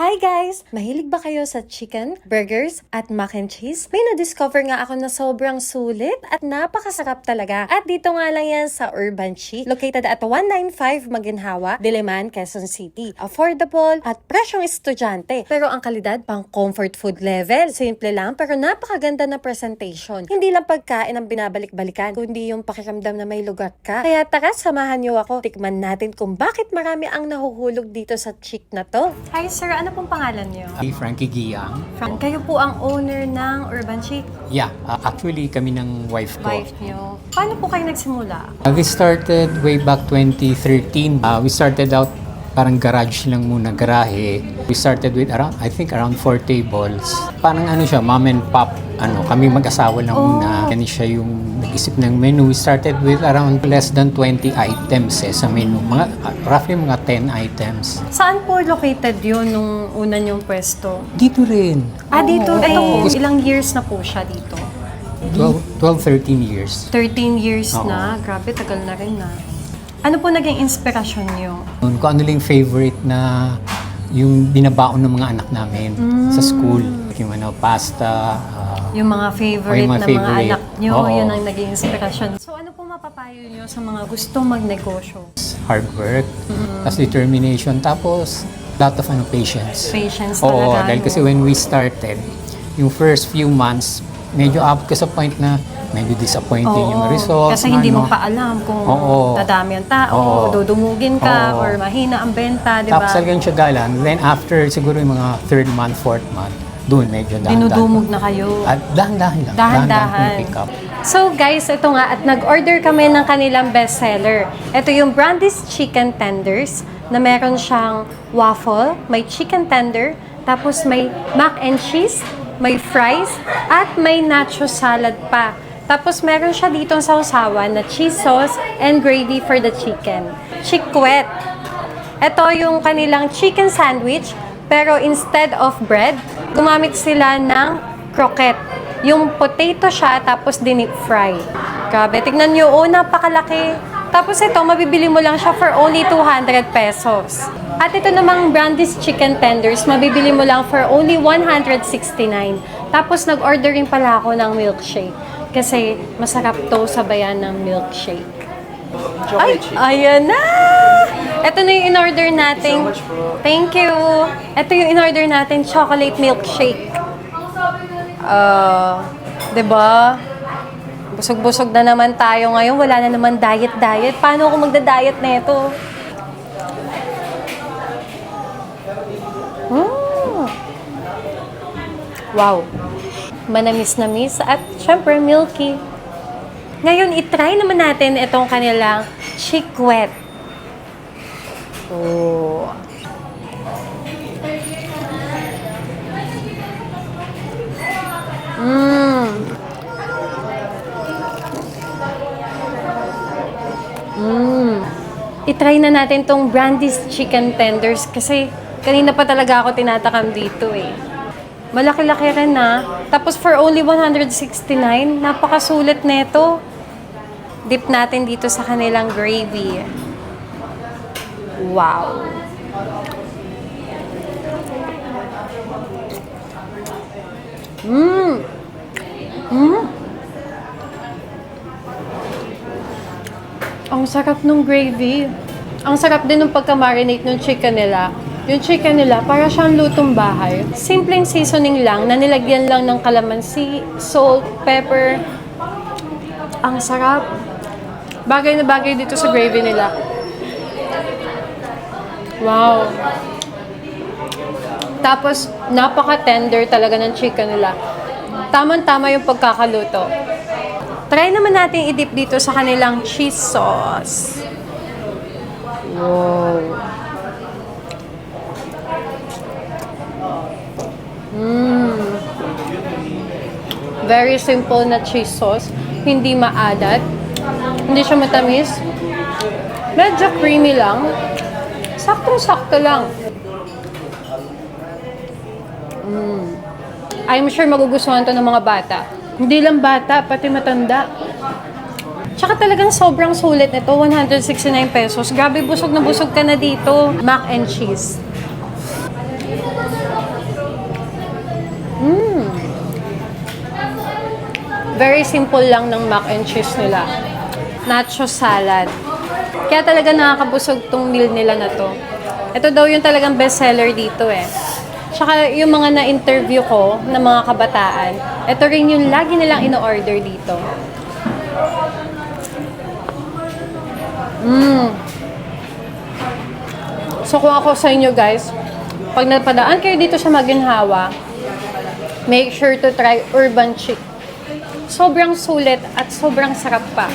Hi guys! Mahilig ba kayo sa chicken, burgers, at mac and cheese? May na-discover nga ako na sobrang sulit at napakasarap talaga. At dito nga lang yan sa Urban Chic, located at 195 Maginhawa, Diliman, Quezon City. Affordable at presyong estudyante. Pero ang kalidad pang comfort food level. Simple lang pero napakaganda na presentation. Hindi lang pagkain ang binabalik-balikan, kundi yung pakiramdam na may lugar ka. Kaya tara, samahan niyo ako. Tikman natin kung bakit marami ang nahuhulog dito sa chick na to. Hi sir, ano pong pangalan niyo? Hey, Frankie Giang. Frank, kayo po ang owner ng Urban Chic, Yeah, uh, actually kami ng wife ko. wife niyo. Paano po kayo nagsimula? Uh, we started way back 2013. Uh, we started out parang garage lang muna, garahe. We started with around, I think around four tables. Parang ano siya, mom and pop. Ano, kami mag-asawa lang Oh. muna. Yan siya yung nag-isip ng menu. We started with around less than 20 items eh, sa menu. Mga, uh, roughly mga 10 items. Saan po located yun nung una niyong pwesto? Dito rin. Ah, dito Oo. rin. Ilang years na po siya dito? 12, 12 13 years. 13 years Oo. na. Grabe, tagal na rin na. Ano po naging inspirasyon niyo? Kung ano lang yung favorite na yung binabaon ng mga anak namin sa school. Yung ano, pasta, ah, Yung mga favorite yung mga na mga favorite. anak niyo, Oo. yun ang naging inspirasyon. So ano po mapapayo niyo sa mga gustong magnegosyo? hard work, tapos determination, tapos lot of ano, patience. Patience Oo, talaga. dahil no? kasi when we started, yung first few months, medyo up ka sa point na medyo disappointing yung Oo, results. Kasi hindi mo ano. pa alam kung Oo. dadami ang tao, Oo. dudumugin ka, Oo. or mahina ang benta, di ba? Tapos talagang tiyagalan. Then after siguro yung mga third month, fourth month, doon medyo dahan-dahan. Dinudumog na kayo. At dahan-dahan lang. Dahan-dahan. pick up. So guys, ito nga at nag-order kami ng kanilang bestseller. Ito yung Brandy's Chicken Tenders na meron siyang waffle, may chicken tender, tapos may mac and cheese, may fries, at may nacho salad pa. Tapos meron siya ditong sausawan na cheese sauce and gravy for the chicken. Chikwet. Ito yung kanilang chicken sandwich, pero instead of bread, gumamit sila ng croquette. Yung potato siya, tapos dinip fry. Grabe, tignan nyo, oh, napakalaki. Tapos ito, mabibili mo lang siya for only 200 pesos. At ito namang Brandy's Chicken Tenders, mabibili mo lang for only 169. Tapos nag-order rin pala ako ng milkshake. Kasi masarap to sabayan ng milkshake. Ay, ayan na! Ito na yung in-order natin. Thank you. Ito yung in-order natin, chocolate milkshake. Ah, 'di ba? Busog-busog na naman tayo ngayon. Wala na naman diet-diet. Paano ako magda-diet na ito? Mm. Wow. Manamis na miss at syempre milky. Ngayon, itry naman natin itong kanilang chikwet. Oh. Mmm. Mmm. Itry na natin tong Brandy's Chicken Tenders kasi kanina pa talaga ako tinatakam dito eh. Malaki-laki rin na. Tapos for only 169, napakasulit nito. Dip natin dito sa kanilang gravy. Wow. Mmm. Mmm. Ang sarap ng gravy. Ang sarap din ng pagka-marinate ng chicken nila. Yung chicken nila, para siyang lutong bahay. Simpleng seasoning lang, na nilagyan lang ng kalamansi, salt, pepper. Ang sarap. Bagay na bagay dito sa gravy nila. Wow. Tapos, napaka-tender talaga ng chicken nila. Tamang-tama yung pagkakaluto. Try naman natin i-dip dito sa kanilang cheese sauce. Wow. Very simple na cheese sauce. Hindi maalat. Hindi siya matamis. Medyo creamy lang. Saktong-sakto lang. Mm. I'm sure magugustuhan to ng mga bata. Hindi lang bata, pati matanda. Tsaka talagang sobrang sulit nito, 169 pesos. Grabe, busog na busog ka na dito. Mac and cheese. Very simple lang ng mac and cheese nila. Nacho salad. Kaya talaga nakakabusog tong meal nila na to. Ito daw yung talagang bestseller dito eh. Tsaka yung mga na-interview ko na mga kabataan, ito rin yung lagi nilang ino-order dito. Mmm. So kung ako sa inyo guys, pag napadaan kayo dito sa Maginhawa, make sure to try Urban Chic. Sobrang sulit at sobrang sarap pa.